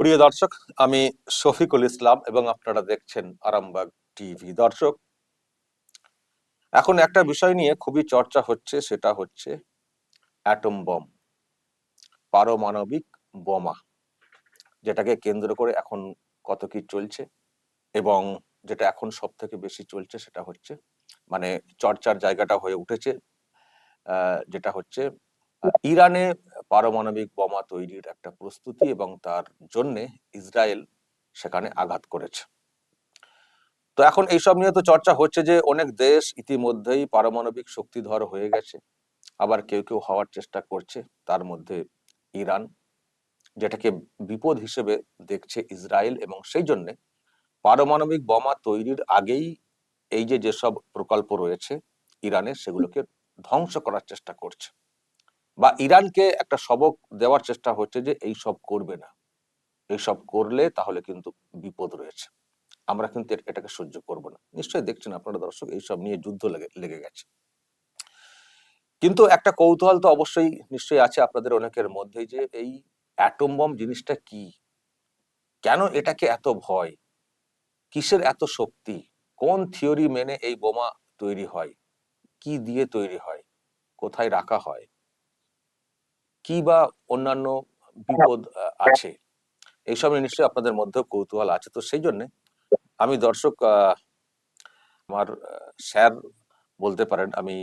প্রিয় দর্শক, আমি শফিকুল ইসলাম এবং আপনারা দেখছেন আরামবাগ টিভি। দর্শক, এখন একটা বিষয় নিয়ে খুবই চর্চা হচ্ছে, সেটা হচ্ছে অ্যাটম বম পারমাণবিক বোমা, যেটাকে কেন্দ্র করে এখন কত কি চলছে এবং যেটা এখন সব থেকে বেশি চলছে সেটা হচ্ছে মানে চর্চার জায়গাটা হয়ে উঠেছে যেটা হচ্ছে ইরানে পারমাণবিক বোমা তৈরির একটা প্রস্তুতি এবং তার জন্যে ইসরায়েল সেখানে আঘাত করেছে। তো এখন এইসব নিয়ে তো চর্চা হচ্ছে যে অনেক দেশ ইতিমধ্যেই পারমাণবিক শক্তিধর হয়ে গেছে। আবার কেউ কেউ হওয়ার চেষ্টা করছে। তার মধ্যে ইরান, যেটাকে বিপদ হিসেবে দেখছে ইসরায়েল এবং সেই জন্যে পারমাণবিক বোমা তৈরির আগেই এই যে যেসব প্রকল্প রয়েছে ইরানে সেগুলোকে ধ্বংস করার চেষ্টা করছে। বা ইরানকে একটা সবক দেওয়ার চেষ্টা হচ্ছে যে এই সব করবে না। এইসব করলে তাহলে কিন্তু বিপদ রয়েছে। আমরা কিন্তু এটাকে সহ্য করব না। নিশ্চয়ই দেখছেন আপনারা দর্শক এইসব নিয়ে যুদ্ধ লেগে লেগে গেছে। কিন্তু একটা কৌতূহল তো অবশ্যই নিশ্চয়ই আছে আপনাদের অনেকের মধ্যেই যে এই অ্যাটম বম জিনিসটা কি? কেন এটাকে এত ভয়? কিসের এত শক্তি? কোন থিওরি মেনে এই বোমা তৈরি হয়? কি দিয়ে তৈরি হয়? কোথায় রাখা হয়? কি বা অন্যান্য বিপদ আছে? এইসব নিশ্চয়ই আপনাদের মধ্যে কৌতূহল আছে। তো সেই জন্য আমি দর্শক আমার স্যার বলতে পারেন, আমি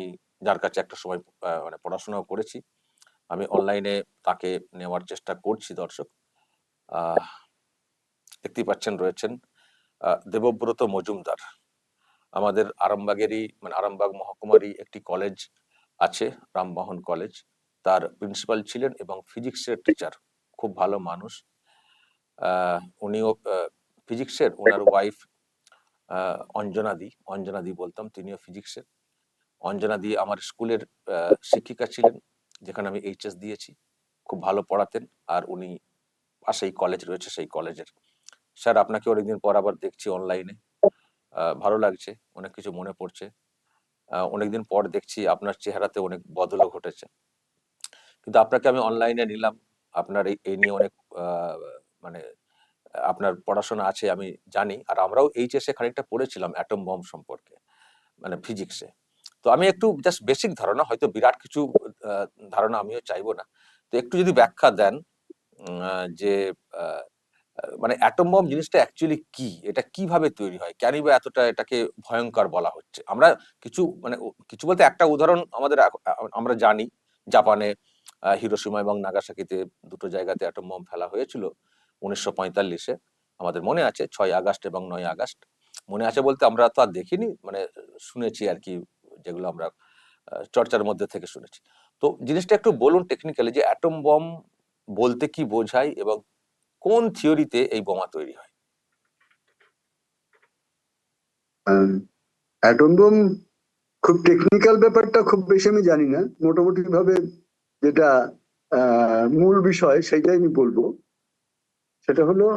যার কাছে একটা সময় মানে পড়াশোনাও করেছি, আমি অনলাইনে তাকে নেওয়ার চেষ্টা করছি দর্শক। দেখতেই পাচ্ছেন রয়েছেন দেবব্রত মজুমদার। আমাদের আরামবাগেরই মানে আরামবাগ মহকুমারই একটি কলেজ আছে, রামমোহন কলেজ। তার প্রিন্সিপাল ছিলেন এবং ফিজিক্সের টিচার খুব ভালো মানুষ। উনিও ফিজিক্সের ওনার ওয়াইফ অঞ্জনা দি অঞ্জনা দি বলতাম, তিনিও ফিজিক্সের অঞ্জনা দি আমার স্কুলের শিক্ষিকা ছিলেন, যেখানে আমি এইচএস দিয়েছি, খুব ভালো পড়াতেন, আর উনি পাশেই কলেজ রয়েছে, সেই কলেজের স্যার আপনাকে অনেকদিন পর আবার দেখছি অনলাইনে ভালো লাগছে, অনেক কিছু মনে পড়ছে। অনেকদিন পর দেখছি, আপনার চেহারাতে অনেক বদলও ঘটেছে। কিন্তু আপনাকে আমি অনলাইনে নিলাম। আপনার এই নিয়ে অনেক মানে আপনার পড়াশোনা আছে, আমি জানি। আর আমরাও এইচএসে খানিকটা পড়েছিলাম অ্যাটম বম সম্পর্কে মানে ফিজিক্সে তো আমি একটু জাস্ট বেসিক ধারণা, হয়তো বিরাট কিছু ধারণা আমিও চাইব না। তো একটু যদি ব্যাখ্যা দেন যে মানে অ্যাটম বম জিনিসটা অ্যাকচুয়ালি কি? এটা কীভাবে তৈরি হয়? কেনই বা এতটা এটাকে ভয়ঙ্কর বলা হচ্ছে? আমরা কিছু মানে কিছু বলতে একটা উদাহরণ আমাদের আমরা জানি। জাপানে আহ, হিরোশিমা এবং নাগাসাকিতে দুটো জায়গাতে অ্যাটম বোম ফেলা হয়েছিল উনিশশো পঁয়তাল্লিশে। আমাদের মনে আছে ছয় আগস্ট এবং নয় আগস্ট। মনে আছে বলতে আমরা তো আর দেখিনি মানে শুনেছি আর কি যেগুলো আমরা চর্চার মধ্যে থেকে শুনেছি। তো জিনিসটা একটু বলুন টেকনিক্যালি যে অ্যাটম বম বলতে কি বোঝায় এবং কোন থিওরিতে এই বোমা তৈরি হয়? অ্যাটম বোম খুব টেকনিক্যাল ব্যাপারটা খুব বেশি আমি জানি না। মোটামুটি ভাবে যেটা মূল বিষয় সেটাই আমি বলব। সেটা হলো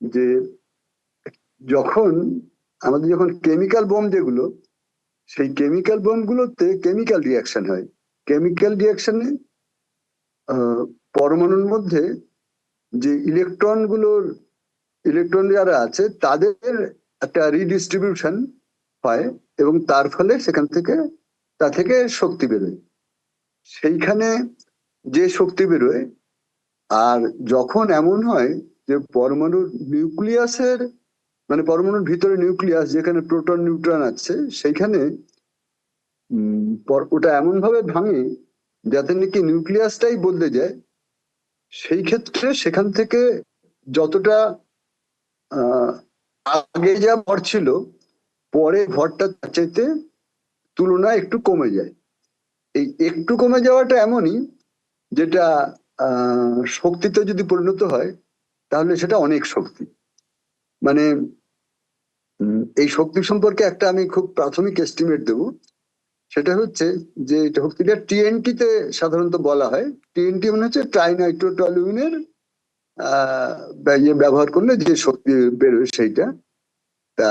যে, যখন আমাদের যখন কেমিক্যাল বোম যেগুলো, সেই কেমিক্যাল বোম গুলোতে কেমিক্যাল রিয়াকশন হয়। কেমিক্যাল রিয়াকশনে পরমাণুর মধ্যে যে ইলেকট্রনগুলোর ইলেকট্রন যারা আছে, তাদের একটা রিডিস্ট্রিবিউশন হয় এবং তার ফলে সেখান থেকে, তা থেকে শক্তি বেরোয়। সেইখানে যে শক্তি বেরোয়, আর যখন এমন হয় যে পরমাণুর নিউক্লিয়াসের মানে পরমাণুর ভিতরে নিউক্লিয়াস, যেখানে প্রোটন, নিউট্রন আছে, সেইখানে ওটা এমন ভাবে ভাঙে যাতে নাকি নিউক্লিয়াসটাই বদলে যায়, সেই ক্ষেত্রে সেখান থেকে যতটা আগে যা ভর ছিল, পরে ভরটা চাইতে তুলনায় একটু কমে যায়। এই একটু কমে যাওয়াটা এমনই যেটা শক্তিতে যদি পরিণত হয়, তাহলে সেটা অনেক শক্তি। মানে এই শক্তি সম্পর্কে একটা আমি খুব প্রাথমিক এস্টিমেট দেব। সেটা হচ্ছে যে শক্তিটা টিএনটি তে সাধারণত বলা হয়। টিএনটি মানে হচ্ছে ব্যা- ইয়ে ব্যবহার করলে যে শক্তি বেরোয় সেইটা। তা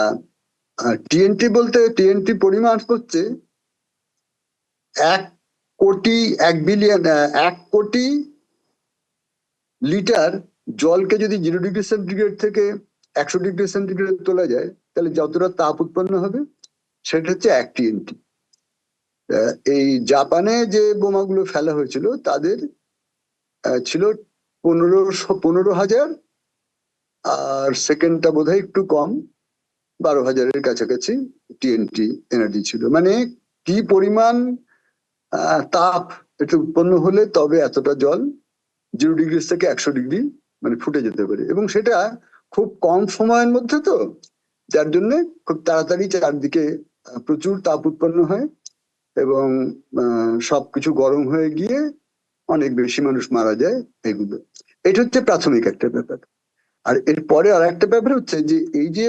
টিএনটি বলতে টিএনটি পরিমাণ হচ্ছে এক কোটি এক বিলিয়ন এক কোটি লিটার জলকে যদি জিরো ডিগ্রি সেন্টিগ্রেড থেকে একশো ডিগ্রি সেন্টিগ্রেড তোলা যায়, তাহলে যতটা তাপ উৎপন্ন হবে, সেটা হচ্ছে এক টিএনটি এই জাপানে যে বোমাগুলো ফেলা হয়েছিল, তাদের ছিল পনেরোশো, পনেরো হাজার, আর সেকেন্ডটা বোধহয় একটু কম, বারো হাজারের কাছাকাছি টিএনটি এনার্জি ছিল। মানে কি পরিমাণ তাপ এটা উৎপন্ন হলে তবে এতটা জল জিরো ডিগ্রি থেকে একশো ডিগ্রি মানে ফুটে যেতে পারে। এবং সেটা খুব কম সময়ের মধ্যে তো, যার জন্য খুব তাড়াতাড়ি চারদিকে প্রচুর তাপ উৎপন্ন হয় এবং সবকিছু গরম হয়ে গিয়ে অনেক বেশি মানুষ মারা যায় এগুলো। এটা হচ্ছে প্রাথমিক একটা ব্যাপার। আর এরপরে আর একটা ব্যাপার হচ্ছে যে, এই যে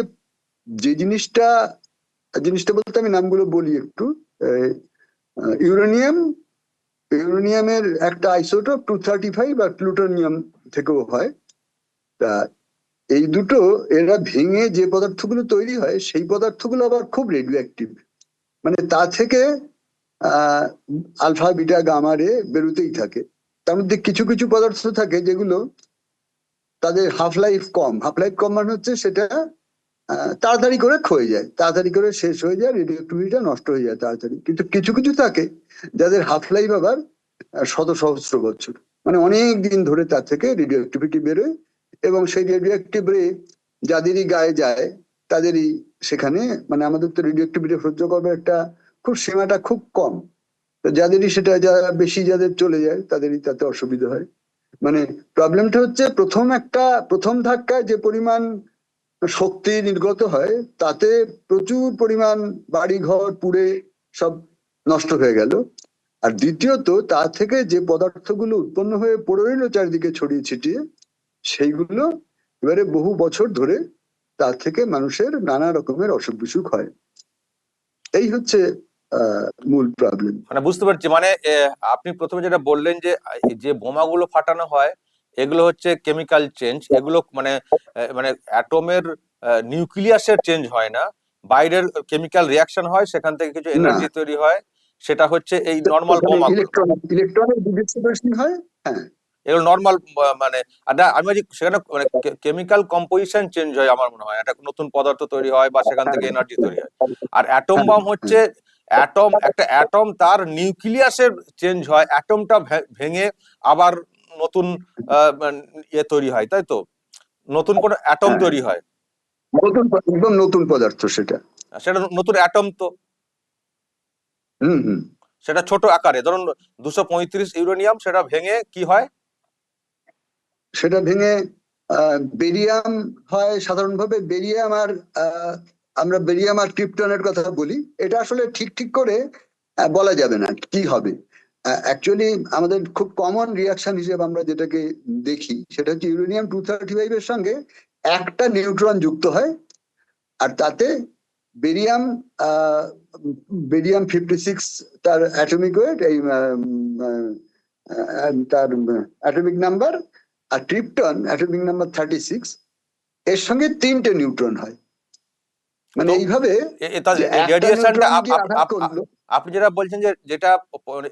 যে জিনিসটা জিনিসটা বলতে আমি নামগুলো বলি একটু ইউরেনিয়াম, ইউরেনিয়ামের একটা আইসোটোপ টু থার্টি ফাইভ আর প্লুটোনিয়াম থেকেও হয়। তা এই দুটো, এরা ভেঙে যে পদার্থগুলো তৈরি হয়, সেই পদার্থগুলো আবার খুব রেডিও অ্যাক্টিভ মানে তা থেকে আলফা, বিটা, গামা রে বেরোতেই থাকে। তার মধ্যে কিছু কিছু পদার্থ থাকে যেগুলো তাদের হাফ লাইফ কম। হাফ লাইফ কম মানে হচ্ছে সেটা তাড়াতাড়ি করে ক্ষয়ে যায়। তাড়াতাড়ি করে শেষ হয়ে যায় রেডিও অ্যাক্টিভিটিটা নষ্ট হয়ে যায় তাড়াতাড়ি। কিন্তু কিছু কিছু থাকে যাদের হাফ লাইফ আবার শত সহস্র বছর। মানে অনেক দিন ধরে তার থেকে রেডিও অ্যাক্টিভিটি বেরোয় এবং সেই রেডিও অ্যাক্টিভ রে যাদেরই গায়ে যায়, তাদেরই সেখানে মানে আমাদের তো রেডিও অ্যাক্টিভিটি সহ্য করবার একটা খুব সীমাটা খুব কম। তো যাদেরই সেটা যারা বেশি যাদের চলে যায়, তাদেরই তাতে অসুবিধা হয়। মানে প্রবলেমটা হচ্ছে প্রথম একটা, প্রথম ধাক্কায় যে পরিমাণ শক্তি নির্গত হয়, তাতে প্রচুর পরিমাণ বাড়ি ঘর পুড়ে সব নষ্ট হয়ে গেল। আর দ্বিতীয়ত, তা থেকে যে পদার্থগুলো উৎপন্ন হয়ে পড়ে রইল চারিদিকে ছড়িয়ে ছিটিয়ে, সেইগুলো এবারে বহু বছর ধরে তার থেকে মানুষের নানা রকমের অসুখ বিসুখ হয়। এই হচ্ছে মূল প্রবলেম মানে বুঝতে পারছি মানে আপনি প্রথমে যেটা বললেন যে যে বোমাগুলো ফাটানো হয় এগুলো হচ্ছে কেমিক্যাল চেঞ্জ এগুলো মানে মানে অ্যাটমের নিউক্লিয়াসের চেঞ্জ হয় না। বাইরের কেমিক্যাল রিয়াকশন হয় সেখান থেকে কিছু এনার্জি তৈরি হয়। সেটা হচ্ছে এই নর্মাল ডিস্ট্রিবিউশন হয়? হ্যাঁ। এগুলো নর্মাল মানে আমি সেখানে মানে কেমিক্যাল কম্পোজিশন চেঞ্জ হয় আমার মনে হয়। একটা নতুন পদার্থ তৈরি হয় বা সেখান থেকে এনার্জি তৈরি হয়। আর অ্যাটম বম হচ্ছে অ্যাটম একটা অ্যাটম তার নিউক্লিয়াসের চেঞ্জ হয়। অ্যাটমটা ভেঙে আবার নতুন মানে ইয়ে তৈরি হয় তাই তো? নতুন কোন অ্যাটম। তৈরি হয়। নতুন একদম নতুন পদার্থ সেটা। সেটা নতুন অ্যাটম তো। হুম হুম। সেটা ছোট আকারে ধরুন দুশো পঁয়ত্রিশ ইউরেনিয়াম সেটা ভেঙে কি হয়? সেটা ভেঙে আহ, বেরিয়াম হয় সাধারণভাবে। বেরিয়াম আর আমরা বেরিয়াম আর ক্রিপ্টনের কথা বলি। এটা আসলে ঠিক ঠিক করে বলা যাবে না কি হবে। অ্যাকচুয়ালি আমাদের খুব কমন রিয়াকশন হিসেবে আমরা যেটাকে দেখি সেটা হচ্ছে ইউরেনিয়াম টু থার্টি ফাইভ এর সঙ্গে একটা নিউট্রন যুক্ত হয় আর তাতে বেরিয়াম বেরিয়াম ফিফটি সিক্স তার অ্যাটমিক ওয়েট এই তার অ্যাটমিক নাম্বার আর krypton atomic number thirty six এর সঙ্গে তিনটে নিউট্রন হয়। মানে এইভাবে আপনি যেটা বলছেন যে যেটা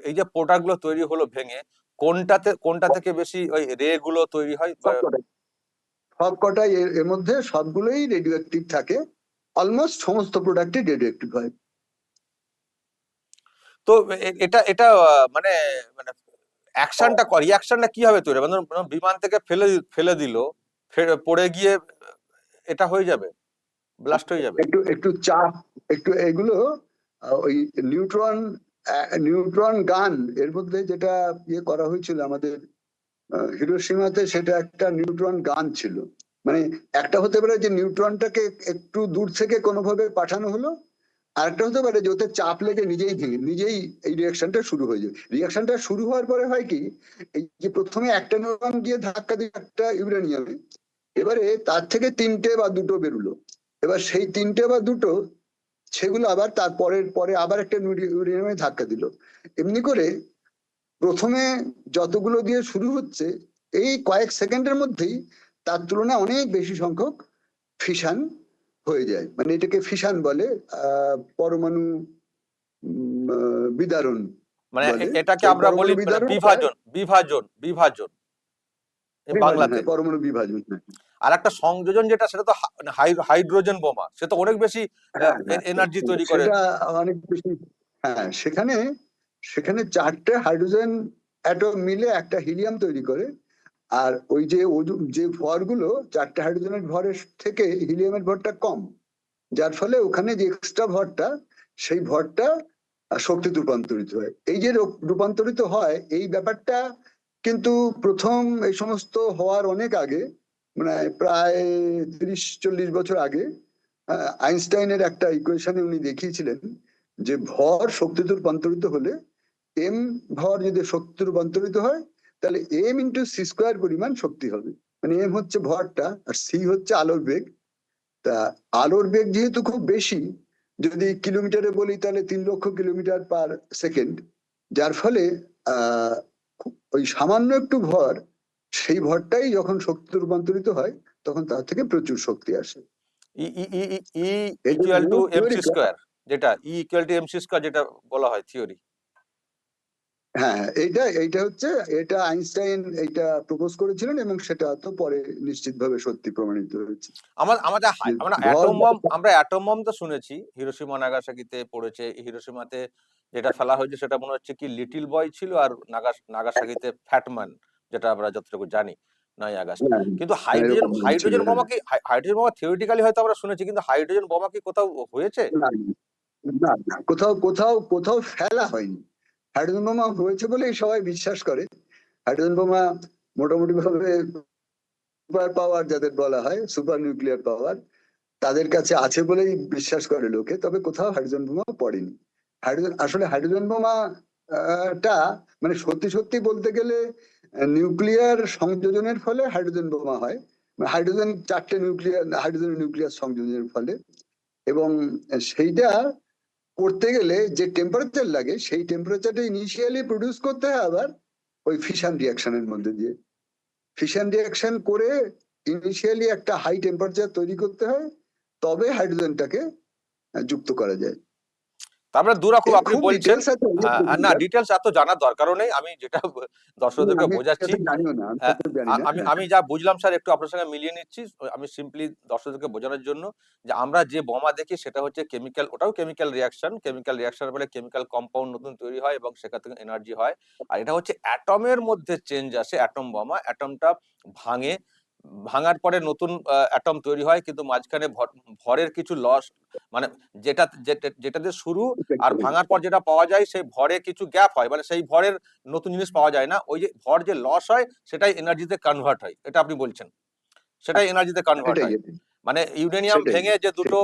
এই যে প্রোডাক্টগুলো তৈরি হলো ভেঙে কোনটাতে কোনটা থেকে বেশি ওই রে গুলো তৈরি হয়? বা- সবকটাই। সবকটাই এর মধ্যে সবগুলোই রেডিও অ্যাক্টিভ থাকে। অলমোস্ট সমস্ত প্রোডাক্টই রেডিও অ্যাক্টিভ হয়। তো এটা এটা মানে মানে অ্যাকশনটা রিয়াকশনটা কীভাবে তৈরি হবে? মানে বিমান থেকে ফেলে ফেলে দিল পড়ে গিয়ে এটা হয়ে যাবে ব্লাস্ট হয়ে যাবে। একটু একটু চাপ একটু এগুলো ওই নিউট্রন নিউট্রন গান, এর মধ্যে যেটা ইয়ে করা হয়েছিল আমাদের হিরোসীমাতে সেটা একটা নিউট্রন গান ছিল। মানে একটা হতে পারে যে নিউট্রনটাকে একটু দূর থেকে কোনোভাবে পাঠানো হলো, আরেকটা হতে পারে যে ওতে চাপ লেগে নিজেই ভেঙে, নিজেই এই রিয়াকশনটা শুরু হয়ে যায়। রিয়াকশনটা শুরু হওয়ার পরে হয় কি, এই যে প্রথমে একটা নিউট্রন গিয়ে ধাক্কা দিয়ে একটা ইউরেনিয়ামে এবারে তার থেকে তিনটে বা দুটো বেরোলো। এবার সেই তিনটে বা দুটো সেগুলো আবার তারপরের পরে আবার একটা ইউরেনিয়ামে ধাক্কা দিল এমনি করে প্রথমে যতগুলো দিয়ে শুরু হচ্ছে এই কয়েক সেকেন্ডের মধ্যেই তার তুলনায় অনেক বেশি সংখ্যক ফিশান হয়ে যায় মানে এটাকে ফিশান বলে আহ পরমাণু বিদারণ মানে এটাকে আমরা বলি মানে। বিভাজন বিভাজন বিভাজন বাংলাতে হ্যাঁ, পরমাণু বিভাজন হ্যাঁ। আর একটা সংযোজন যেটা সেটা তো মানে হাই- হাইড্রোজেন বোমা সে তো অনেক বেশি হ্যাঁ, হ্যাঁ, এনার্জি তৈরি করে। অনেক বেশি হ্যাঁ সেখানে সেখানে চারটে হাইড্রোজেন অ্যাটম মিলে একটা হিলিয়াম তৈরি করে আর ওই যে যে ভরগুলো চারটে হাইড্রোজেনের ভরের থেকে হিলিয়ামের ভরটা কম যার ফলে ওখানে যে এক্সট্রা ভরটা সেই ভরটা আহ, শক্তিতে রূপান্তরিত হয়। এই যে রূপান্তরিত হয় এই ব্যাপারটা কিন্তু প্রথম এই সমস্ত হওয়ার অনেক আগে মানে প্রায় তিরিশ, চল্লিশ বছর আগে আইনস্টাইনের একটা ইকুয়েশনে উনি দেখিয়েছিলেন যে ভর শক্তিতে রূপান্তরিত হলে এম ভর যদি শক্তিতে রূপান্তরিত হয়, তাহলে এম ইন্টু সি স্কোয়ার পরিমাণ শক্তি হবে। মানে এম হচ্ছে ভরটা আর সি হচ্ছে আলোর বেগ। তা আলোর বেগ যেহেতু খুব বেশি, যদি কিলোমিটারে বলি তাহলে তিন লক্ষ কিলোমিটার পার সেকেন্ড যার ফলে ওই সামান্য একটু ভর সেই ভরটাই যখন শক্তিতে রূপান্তরিত হয় তখন তার থেকে প্রচুর শক্তি আসে। এটা যেটা E equal to M C square যেটা বলা হয় থিওরি হ্যাঁ হ্যাঁ, এইটা এইটা হচ্ছে এটা আইনস্টাইন এইটা প্রপোজ করেছিলেন এবং সেটা তো পরে নিশ্চিতভাবে সত্যি প্রমাণিত হয়েছে। আমার আমাদের আমরা অ্যাটম বম আমরা অ্যাটম বম তো শুনেছি হিরোশিমা নাগাসাকিতে পড়েছে হিরোশিমাতে যেটা ফেলা হয়েছে সেটা মনে হচ্ছে কি লিটিল বয় ছিল আর নাগা নাগাসাকিতে ফ্যাটম্যান যেটা আমরা যতটুকু জানি নয় আগস্ট। হ্যাঁ, কিন্তু হাইড্রোজেন হাইড্রোজেন হ্যাঁ। বোমা কি হাইড্রোজেন বোমা থিওরিটিক্যালি হয়তো আমরা শুনেছি কিন্তু হাইড্রোজেন বোমা কি কোথাও হয়েছে? না, কোথাও কোথাও কোথাও ফেলা হয়নি। হাইড্রোজেন বোমা হয়েছে বলেই সবাই বিশ্বাস করে। হাইড্রোজেন বোমা মোটামুটি ভাবে সুপার পাওয়ার যাদের বলা হয় সুপার নিউক্লিয়ার পাওয়ার তাদের কাছে আছে বলেই বিশ্বাস করে লোকে তবে কোথাও হাইড্রোজেন বোমা পড়েনি। হাইড্রোজেন আসলে হাইড্রোজেন বোমা আহ, টা মানে সত্যি সত্যি বলতে গেলে নিউক্লিয়ার সংযোজনের ফলে হাইড্রোজেন বোমা হয়। হাইড্রোজেন চারটে নিউক্লিয়ার হাইড্রোজেন নিউক্লিয়ার সংযোজনের ফলে। এবং সেইটা করতে গেলে যে টেম্পারেচার লাগে, সেই টেম্পারেচারটা ইনিশিয়ালি প্রডিউস করতে হয় আবার ওই ফিশন রিয়াকশনের মধ্যে দিয়ে। ফিশন রিয়াকশন করে ইনিশিয়ালি একটা হাই টেম্পারেচার তৈরি করতে হয়, তবে হাইড্রোজেনটাকে যুক্ত করা যায়। তারপরে এর আপনি বলছেন না ডিটেলস এত জানার দরকারও নেই। আমি যেটা দর্শকদেরকে বোঝাচ্ছি হ্যাঁ, আমি আমি যা বুঝলাম স্যার একটু আপনার সঙ্গে মিলিয়ে নিচ্ছি। আমি সিম্পলি দর্শকদেরকে বোঝানোর জন্য যে আমরা যে বোমা দেখি সেটা হচ্ছে কেমিক্যাল ওটাও কেমিক্যাল রিয়াকশন কেমিক্যাল রিয়াকশনের ফলে কেমিক্যাল কম্পাউন্ড নতুন তৈরি হয় এবং সেখান থেকে এনার্জি হয়। আর এটা হচ্ছে অ্যাটমের মধ্যে চেঞ্জ আসে অ্যাটম বোমা। অ্যাটমটা ভাঙে ভাঙার পরে নতুন অ্যাটম তৈরি হয় কিন্তু মাঝখানে ভর- ভরের কিছু লস মানে যেটা যেটা- যেটা দিয়ে শুরু আর ভাঙার পর যেটা পাওয়া যায় সেই ভরে কিছু গ্যাপ হয়। মানে সেই ভরের নতুন জিনিস পাওয়া যায় না। ওই যে ভর যে লস হয় সেটাই এনার্জিতে কনভার্ট হয়। এটা আপনি বলছেন। সেটাই এনার্জিতে কনভার্ট হয়। মানে ইউরেনিয়াম ভেঙে যে দুটো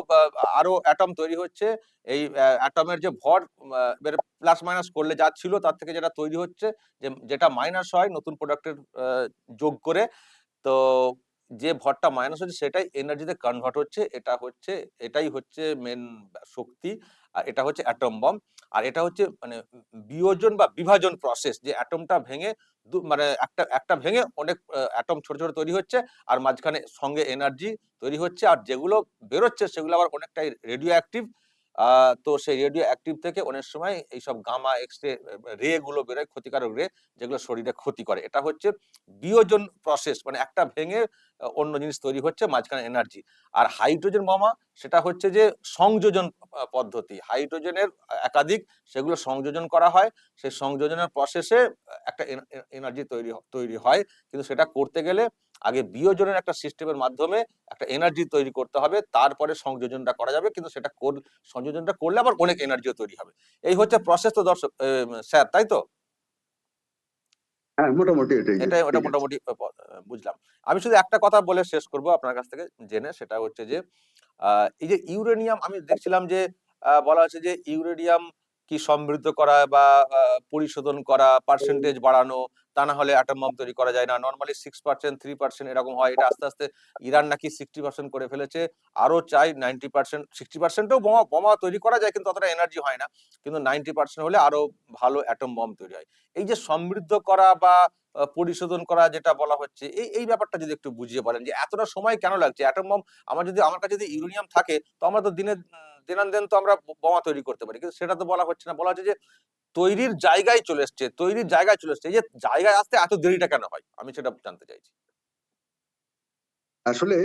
আরও অ্যাটম তৈরি হচ্ছে এই অ্যাটমের যে ভর প্লাস মাইনাস করলে যা ছিল তার থেকে যেটা তৈরি হচ্ছে যে যেটা মাইনাস হয় নতুন প্রোডাক্টের যোগ করে তো যে ভরটা মাইনাস হচ্ছে সেটাই এনার্জিতে কনভার্ট হচ্ছে, এটা হচ্ছে, এটাই হচ্ছে মেন শক্তি, আর এটা হচ্ছে অ্যাটম বম আর এটা হচ্ছে মানে বিয়োজন বা বিভাজন প্রসেস যে অ্যাটমটা ভেঙে মানে একটা একটা ভেঙে অনেক অ্যাটম ছোট ছোট তৈরি হচ্ছে, আর মাঝখানে সঙ্গে এনার্জি তৈরি হচ্ছে, আর যেগুলো বেরোচ্ছে সেগুলো আবার অনেকটাই রেডিও অ্যাক্টিভ তো সেই রেডিও অ্যাক্টিভ থেকে অনেক সময় এইসব গামা এক্স রে গুলো বেরোয়, ক্ষতিকারক রে, যেগুলো শরীরে ক্ষতি করে। এটা হচ্ছে বিয়োজন প্রসেস মানে একটা ভেঙে অন্য জিনিস তৈরি হচ্ছে, মাঝখানে এনার্জি আর হাইড্রোজেন বোমা, সেটা হচ্ছে যে সংযোজন পদ্ধতি। হাইড্রোজেনের একাধিক, সেগুলো সংযোজন করা হয়। সেই সংযোজনের প্রসেসে একটা এনার্জি তৈরি তৈরি হয়। কিন্তু সেটা করতে গেলে আগে বিয়োজনের একটা সিস্টেমের মাধ্যমে একটা এনার্জি তৈরি করতে হবে। তারপরে সংযোজনটা করা যাবে। কিন্তু সেটা সংযোজনটা করলে আবার অনেক এনার্জিও তৈরি হবে। এই হচ্ছে প্রসেস তো দর্শক স্যার তাই তো? হ্যাঁ মোটামুটি এটাই এটা ওটা মোটামুটি বুঝলাম। আমি শুধু একটা কথা বলে শেষ করব আপনার কাছ থেকে জেনে সেটা হচ্ছে যে আহ, এই যে ইউরেনিয়াম আমি দেখছিলাম যে আহ, বলা হচ্ছে যে ইউরেনিয়াম কি সমৃদ্ধ করা বা পরিশোধন করা পার্সেন্টেজ বাড়ানো তা না হলে অ্যাটম বম তৈরি করা যায় না। Normally six percent three percent এরকম হয়। এটা আস্তে আস্তে ইরান নাকি সিক্সটি পার্সেন্ট করে ফেলেছে। আরও চাই নাইনটি পার্সেন্ট সিক্সটি পার্সেন্টও বোমা বোমা তৈরি করা যায় কিন্তু অতটা এনার্জি হয় না। কিন্তু নাইনটি পার্সেন্ট হলে আরও ভালো অ্যাটম বম তৈরি হয়। এই যে সমৃদ্ধ করা বা পরিশোধন করা যেটা বলা হচ্ছে এই এই ব্যাপারটা যদি একটু বুঝিয়ে বলেন যে এতটা সময় কেন লাগছে? অ্যাটম বম আমার যদি আমার কাছে যদি ইউরেনিয়াম থাকে তো আমরা তো দিনে দিনান দিন তো আমরা বোমা তৈরি করতে পারি। কিন্তু সেটা তো বলা হচ্ছে না। বলা হচ্ছে যে তৈরির জায়গায় চলে এসছে, তৈরির জায়গায় চলে এসছে। এই যে জায়গায় আসতে এত দেরিটা কেন হয়? আমি সেটা জানতে চাইছি। আসলে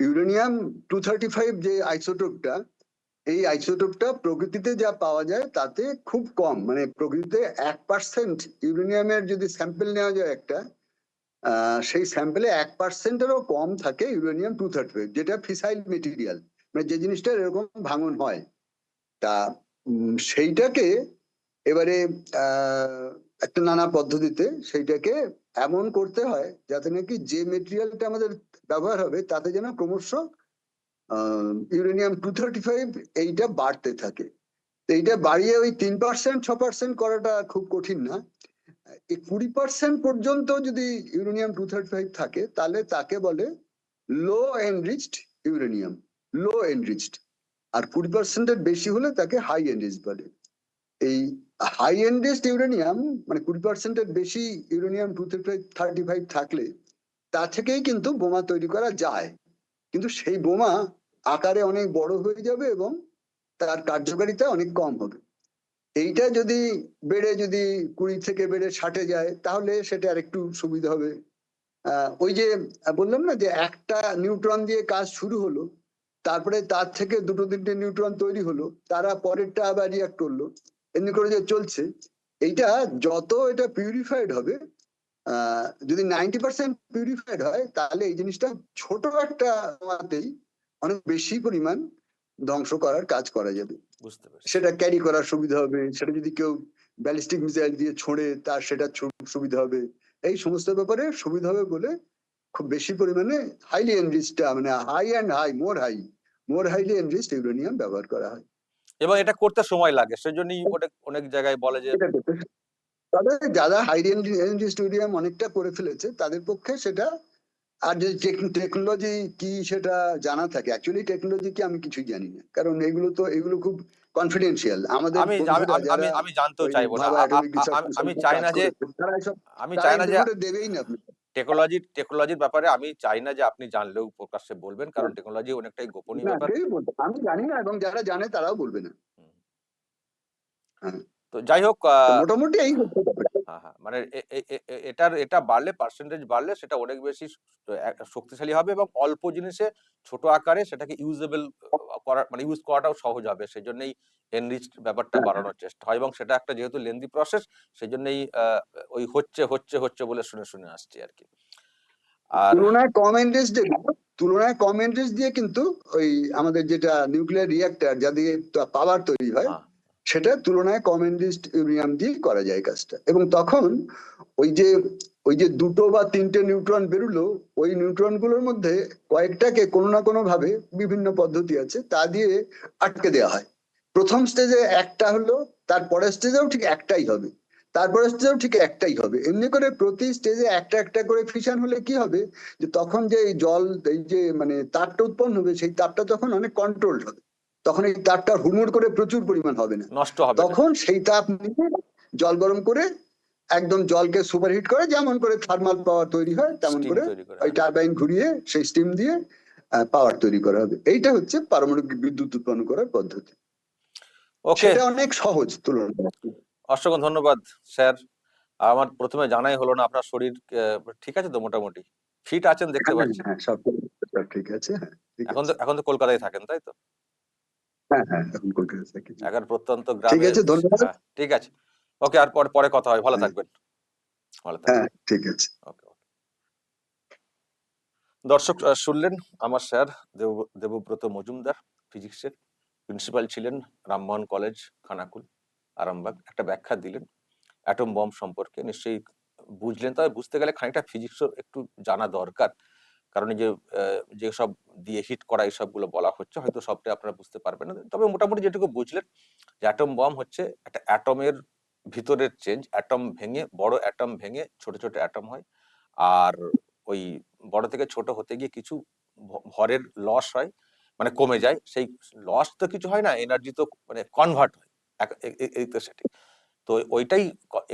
ইউরেনিয়াম টু থার্টি ফাইভ যে আইসোটোপটা, এই আইসোটোপটা প্রকৃতিতে যা পাওয়া যায় তাতে খুব কম। মানে প্রকৃতিতে এক পার্সেন্ট ইউরেনিয়ামের যদি স্যাম্পেল নেওয়া যায় একটা সেই স্যাম্পেলে এক পার্সেন্টেরও কম থাকে ইউরেনিয়াম টু থার্টি ফাইভ, যেটা ফিসাইল মেটেরিয়াল। মানে যে জিনিসটা এরকম ভাঙন হয়, তা সেইটাকে এবারে একটা নানা পদ্ধতিতে সেইটাকে এমন করতে হয় যাতে নাকি যে মেটেরিয়ালটা আমাদের ব্যবহার হবে তাতে যেন ক্রমশ ইউরেনিয়াম টু থার্টি ফাইভ এইটা বাড়তে থাকে। এইটা বাড়িয়ে ওই তিন পার্সেন্ট, ছ পার্সেন্ট করাটা খুব কঠিন না। এই কুড়ি পার্সেন্ট পর্যন্ত যদি ইউরেনিয়াম টু থার্টি ফাইভ থাকে, তাহলে তাকে বলে low enriched uranium. Low enriched আর কুড়ি পার্সেন্টের বেশি হলে তাকে হাই এনরিচ বলে। এই হাই এনরিচড ইউরেনিয়াম মানে কুড়ি পার্সেন্টের বেশি ইউরেনিয়াম টু থার্টি ফাইভ থাকলে, তা থেকেই কিন্তু বোমা তৈরি করা যায়। কিন্তু সেই বোমা আকারে অনেক বড় হয়ে যাবে এবং তার কার্যকারিতা অনেক কম হবে। এইটা যদি বেড়ে, যদি কুড়ি থেকে বেড়ে ষাটে যায়, তাহলে সেটা আরেকটু সুবিধা হবে। ওই যে বললাম না যে একটা নিউট্রন দিয়ে কাজ শুরু হলো তারপরে তার থেকে দুটো তিনটে নিউট্রন তৈরি হলো তারা পরেরটা আবার রিয়াক্ট করল। এমনি করে যে চলছে এইটা যত এটা পিউরিফাইড হবে আহ, যদি নাইনটি পার্সেন্ট পিউরিফাইড হয় তাহলে এই জিনিসটা ছোট একটা মাত্রেই অনেক বেশি পরিমাণ ধ্বংস করার কাজ করা যাবে। সেটা ক্যারি করার সুবিধা হবে সেটা যদি কেউ ব্যালিস্টিক মিসাইল দিয়ে ছোড়ে তার সেটা সুবিধা হবে। এই সমস্ত ব্যাপারে সুবিধা হবে বলে খুব বেশি পরিমাণে হাইলি এনরিচটা মানে high and high more high more highly enriched uranium ব্যবহার করা হয়। এবং এটা করতে সময় লাগে সেজন্যই অনেক অনেক জায়গায় বলে যে তবে যারা হাইলি এনরিচড ইউরেনিয়াম অনেকটা করে ফেলেছে তাদের পক্ষে সেটা আর যদি টেকনোলজি কি সেটা জানা থাকে। অ্যাকচুয়ালি টেকনোলজি কি আমি কিছুই জানি না কারণ এগুলো তো এগুলো খুব কনফিডেন্সিয়াল আমাদের আমি আমি আমি- জানতেও চাইব না। আমি- চাই না যে আমি চাই না যে দেবেই না। আপনি টেকনোলজি টেকনোলজির ব্যাপারে আমি চাই না যে আপনি জানলেও প্রকাশ্যে বলবেন কারণ টেকনোলজি অনেকটাই গোপনীয় ব্যাপার। আমি জানি না এবং যারা জানে তারাও বলবে না তো যাই হোক মোটামুটি এই। হ্যাঁ হ্যাঁ। মানে এটার এটা বাড়লে পার্সেন্টেজ বাড়লে সেটা অনেক বেশি শক্তিশালী হবে এবং অল্প জিনিসে ছোট আকারে সেটাকে ইউজেবল করা মানে ইউজ করাটাও সহজ হবে। সেই জন্যই এনরিচ ব্যাপারটা হ্যাঁ, বাড়ানোর চেষ্টা হয় এবং সেটা একটা যেহেতু লেন্দি প্রসেস সেই জন্যই ওই হচ্ছে হচ্ছে হচ্ছে বলে শুনে শুনে আসছি আর কি। আর তুলনায় কম এন্ড্রেস তুলনায় কম দিয়ে কিন্তু ওই আমাদের যেটা নিউক্লিয়ার রিয়াক্টর যা দিয়ে পাওয়ার তৈরি হয় হ্যাঁ, সেটা তুলনায় কম এনরিচড ইউরেনিয়াম দিয়ে করা যায় কাজটা। এবং তখন ওই যে ওই যে দুটো বা তিনটে নিউট্রন বেরোলো, ওই নিউট্রনগুলোর মধ্যে কয়েকটাকে কোনো না কোনো ভাবে বিভিন্ন পদ্ধতি আছে, তা দিয়ে আটকে দেওয়া হয়। প্রথম স্টেজে একটা হলো, তারপরের স্টেজেও ঠিক একটাই হবে। তারপরের স্টেজেও ঠিক একটাই হবে। এমনি করে প্রতি স্টেজে একটা একটা করে ফিশন হলে কি হবে? যে তখন যে জল, এই যে মানে তাপটা উৎপন্ন হবে, সেই তাপটা তখন অনেক কন্ট্রোলড হবে। তখন এই তাপটা হুড়মুড় করে প্রচুর পরিমাণ হবে না। নষ্ট হবে তখন সেই তাপ নিয়ে জল গরম করে একদম জলকে সুপারহিট করে যেমন করে থার্মাল পাওয়ার তৈরি হয় তেমন করে ওই হ্যাঁ। টারবাইন ঘুরিয়ে সেই স্টিম দিয়ে পাওয়ার তৈরি করা হবে। এইটা হচ্ছে পারমাণবিক বিদ্যুৎ উৎপন্ন করার পদ্ধতি। ওকে সেটা অনেক সহজ তুলনা অসংখ্য ধন্যবাদ স্যার। আমার প্রথমে জানাই হলো না আপনার শরীর ঠিক আছে তো মোটামুটি? ফিট আছেন দেখতে পাচ্ছি হ্যাঁ সব ঠিক আছে হ্যাঁ এখন তো এখন তো কলকাতায় থাকেন তাই তো? হ্যাঁ হ্যাঁ এখন কলকাতা থাকি। এগারো প্রত্যন্ত ঠিক আছে, ধন্যবাদ। ঠিক আছে। ওকে আর পরে পরে কথা হয়। ভালো হ্যাঁ। থাকবেন। ভালো থাকবেন। হ্যাঁ ঠিক আছে। ওকে দর্শক শুনলেন আমার স্যার দেব দেবব্রত মজুমদার ফিজিক্সের প্রিন্সিপাল ছিলেন রামমোহন কলেজ খানাকুল আরামবাগ। একটা ব্যাখ্যা দিলেন অ্যাটম বম সম্পর্কে। নিশ্চয়ই বুঝলেন। তবে বুঝতে গেলে খানিকটা ফিজিক্সও একটু জানা দরকার। কারণ এই যে যেসব দিয়ে হিট করা এইসবগুলো বলা হচ্ছে, হয়তো সবটাই আপনারা বুঝতে পারবেন। না তবে মোটামুটি যেটুকু বুঝলেন, যে অ্যাটম বম হচ্ছে একটা অ্যাটমের ভিতরের চেঞ্জ অ্যাটম ভেঙে, বড় অ্যাটম ভেঙে ছোট ছোট অ্যাটম হয়। আর ওই বড় থেকে ছোট হতে গিয়ে কিছু ভরের লস হয় মানে কমে যায়। সেই লস তো কিছু হয় না এনার্জি তো মানে কনভার্ট হয়। সেটি তো ওইটাই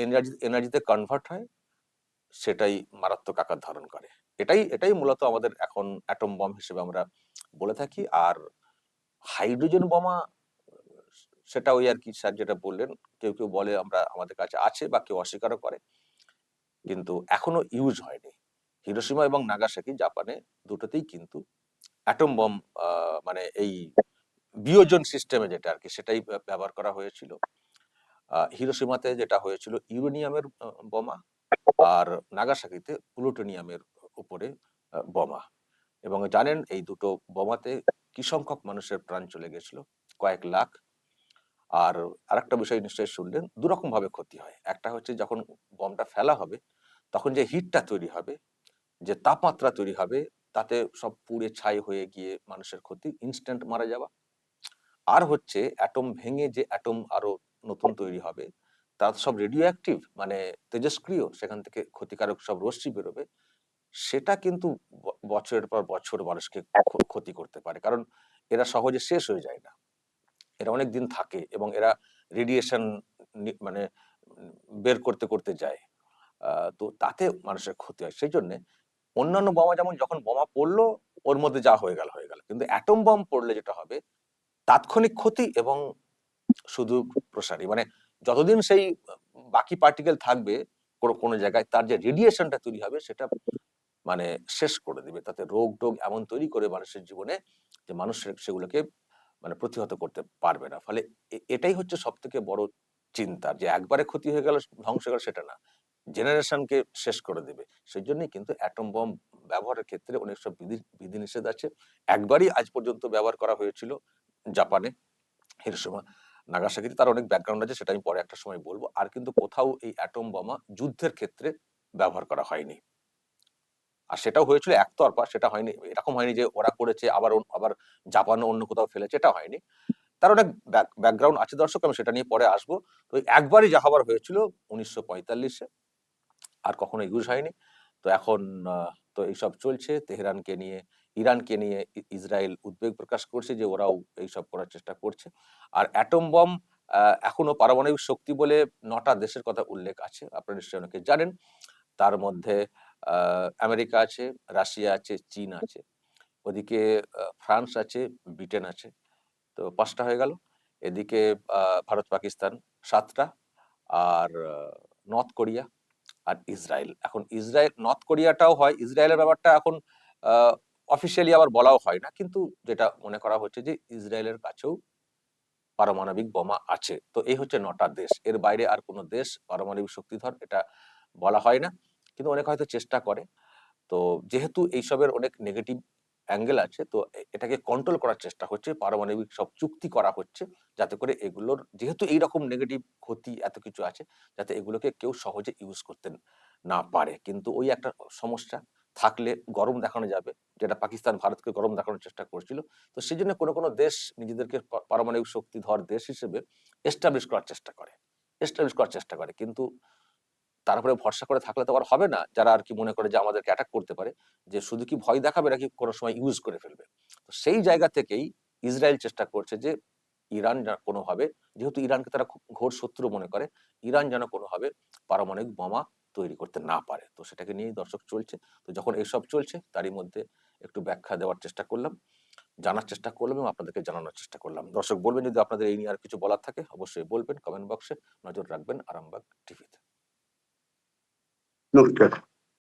এনার্জি এনার্জিতে কনভার্ট হয়, সেটাই মারাত্মক আকার ধারণ করে। এটাই এটাই মূলত আমাদের এখন অ্যাটম বম হিসেবে আমরা বলে থাকি। আর হাইড্রোজেন বোমা সেটা ওই আর কি স্যার যেটা বললেন, কেউ কেউ বলে আমরা আমাদের কাছে আছে বা কেউ অস্বীকারও করে। কিন্তু এখনও ইউজ হয়নি। হিরোসীমা এবং নাগাসাকি জাপানে দুটোতেই কিন্তু অ্যাটম বম মানে এই বিয়োজন সিস্টেমে যেটা আর কি সেটাই ব্যবহার করা হয়েছিল। হিরোসীমাতে যেটা হয়েছিল ইউরেনিয়ামের বোমা আর নাগাসাকিতে প্লুটোনিয়ামের উপরে বোমা। এবং জানেন এই দুটো বোমাতে কি সংখ্যক মানুষের প্রাণ চলে গেছিল? কয়েক লাখ। আর আরেকটা বিষয় নিশ্চয়ই শুনলেন দুরকম ভাবে ক্ষতি হয়। একটা হচ্ছে যখন বমটা ফেলা হবে, তখন যে হিটটা তৈরি হবে, যে তাপমাত্রা তৈরি হবে, তাতে সব পুড়ে ছাই হয়ে গিয়ে মানুষের ক্ষতি ইনস্ট্যান্ট মারা যাওয়া। আর হচ্ছে অ্যাটম ভেঙে যে অ্যাটম আরও নতুন তৈরি হবে তার সব রেডিও অ্যাক্টিভ মানে তেজস্ক্রিয়, সেখান থেকে ক্ষতিকারক সব রশ্মি বেরোবে। সেটা কিন্তু বছরের পর বছর মানুষকে ক্ষ- ক্ষতি করতে পারে। কারণ এরা সহজে শেষ হয়ে যায় না। এরা অনেক দিন থাকে এবং এরা রেডিয়েশন মানে বের করতে করতে যায়। তো তাতে মানুষের ক্ষতি হয়। সেই জন্য অন্যান্য বোমা যেমন যখন বোমা পড়ল ওর মধ্যে যা হয়ে গেল হয়ে গেল। কিন্তু অ্যাটম বম পড়লে যেটা হবে তাৎক্ষণিক ক্ষতি এবং শুধু প্রসারী। মানে যতদিন সেই বাকি পার্টিকেল থাকবে কোনো কোনো জায়গায় তার যে রেডিয়েশনটা তৈরি হবে সেটা মানে শেষ করে দিবে। তাতে রোগ টোগ এমন তৈরি করে মানুষের জীবনে যে মানুষ সেগুলোকে মানে প্রতিহত করতে পারবে না। ফলে এটাই হচ্ছে সব থেকে বড় চিন্তা যে একবারে ক্ষতি হয়ে গেল, ধ্বংস গেল সেটা না। জেনারেশনকে শেষ করে দেবে। সেই জন্যই কিন্তু অ্যাটম বম ব্যবহারের ক্ষেত্রে অনেক সব বিধি, বিধিনিষেধ আছে। একবারই আজ পর্যন্ত ব্যবহার করা হয়েছিল জাপানে, হিরোশিমা, নাগাসাকিতে। তার অনেক ব্যাকগ্রাউন্ড আছে, সেটা আমি পরে একটা সময় বলব। আর কিন্তু কোথাও এই অ্যাটম বোমা যুদ্ধের ক্ষেত্রে ব্যবহার করা হয়নি। আর সেটাও হয়েছিল একতরফা সেটা হয়নি। এরকম হয়নি যে ওরা করেছে, আবার আবার জাপানও অন্য কোথাও ফেলেছে, এটা হয়নি। তার অনেক ব্যাকগ্রাউন্ড আছে দর্শক, আমি সেটা নিয়ে পরে আসব। তো একবারই যা হবার হয়েছিল উনিশশো পঁয়তাল্লিশে, আর কখনো ইউজ হয়নি। তো এখন তো এইসব চলছে। তেহরানকে নিয়ে, ইরানকে নিয়ে ইসরায়েল উদ্বেগ প্রকাশ করছে যে ওরাও এইসব করার চেষ্টা করছে। আর অ্যাটম বম এখনও পারমাণবিক শক্তি বলে নটা দেশের কথা উল্লেখ আছে। আপনারা নিশ্চয়ই অনেকে জানেন। তার মধ্যে আমেরিকা আছে, রাশিয়া আছে, চীন আছে। ওদিকে ফ্রান্স আছে, ব্রিটেন আছে। তো পাঁচটা হয়ে গেল। এদিকে ভারত, পাকিস্তান সাতটা আর নর্থ কোরিয়া আর ইসরায়েল। এখন ইসরায়েল, নর্থ কোরিয়াটাও হয়, ইসরায়েলের ব্যাপারটা এখন অফিসিয়ালি আবার বলাও হয় না। কিন্তু যেটা মনে করা হচ্ছে যে, ইসরায়েলের কাছেও পারমাণবিক বোমা আছে। তো এই হচ্ছে নটা দেশ। এর বাইরে আর কোনো দেশ পারমাণবিক শক্তিধর এটা বলা হয় না। কিন্তু অনেক হয়তো চেষ্টা করে। তো যেহেতু এইসবের অনেক নেগেটিভ অ্যাঙ্গেল আছে, তো এটাকে কন্ট্রোল করার চেষ্টা হচ্ছে, পারমাণবিক সব চুক্তি করা হচ্ছে, যাতে করে এগুলোর, যেহেতু এইরকম নেগেটিভ ক্ষতি এত কিছু আছে, যাতে এগুলোকে কেউ সহজে ইউজ করতে না পারে। কিন্তু ওই একটা সমস্যা, থাকলে গরম দেখানো যাবে, যেটা পাকিস্তান ভারতকে গরম দেখানোর চেষ্টা করছিল। তো সেই জন্য কোনো কোনো দেশ নিজেদেরকে পারমাণবিক শক্তিধর দেশ হিসেবে এস্টাবলিশ করার চেষ্টা করে এস্টাবলিশ করার চেষ্টা করে। কিন্তু তারপরে ভরসা করে থাকলে তো আর হবে না। যারা আর কি মনে করে যে আমাদেরকে অ্যাটাক করতে পারে, যে শুধু কি ভয় দেখাবে নাকি কোনো সময় ইউজ করে ফেলবে? তো সেই জায়গা থেকেই ইসরায়েল চেষ্টা করছে যে ইরান কোনোভাবে, যেহেতু ইরানকে তারা খুব ঘোর শত্রু মনে করে, ইরান যেন কোনোভাবে পারমাণবিক বোমা তৈরি করতে না পারে। তো সেটাকে নিয়েই দর্শক চলছে। তো যখন এইসব চলছে, তারই মধ্যে একটু ব্যাখ্যা দেওয়ার চেষ্টা করলাম, জানার চেষ্টা করলাম এবং আপনাদেরকে জানানোর চেষ্টা করলাম। দর্শক, বলবেন যদি আপনাদের এই নিয়ে আর কিছু বলার থাকে, অবশ্যই বলবেন কমেন্ট বক্সে নজর রাখবেন আরামবাগ টিভিতে। nunca.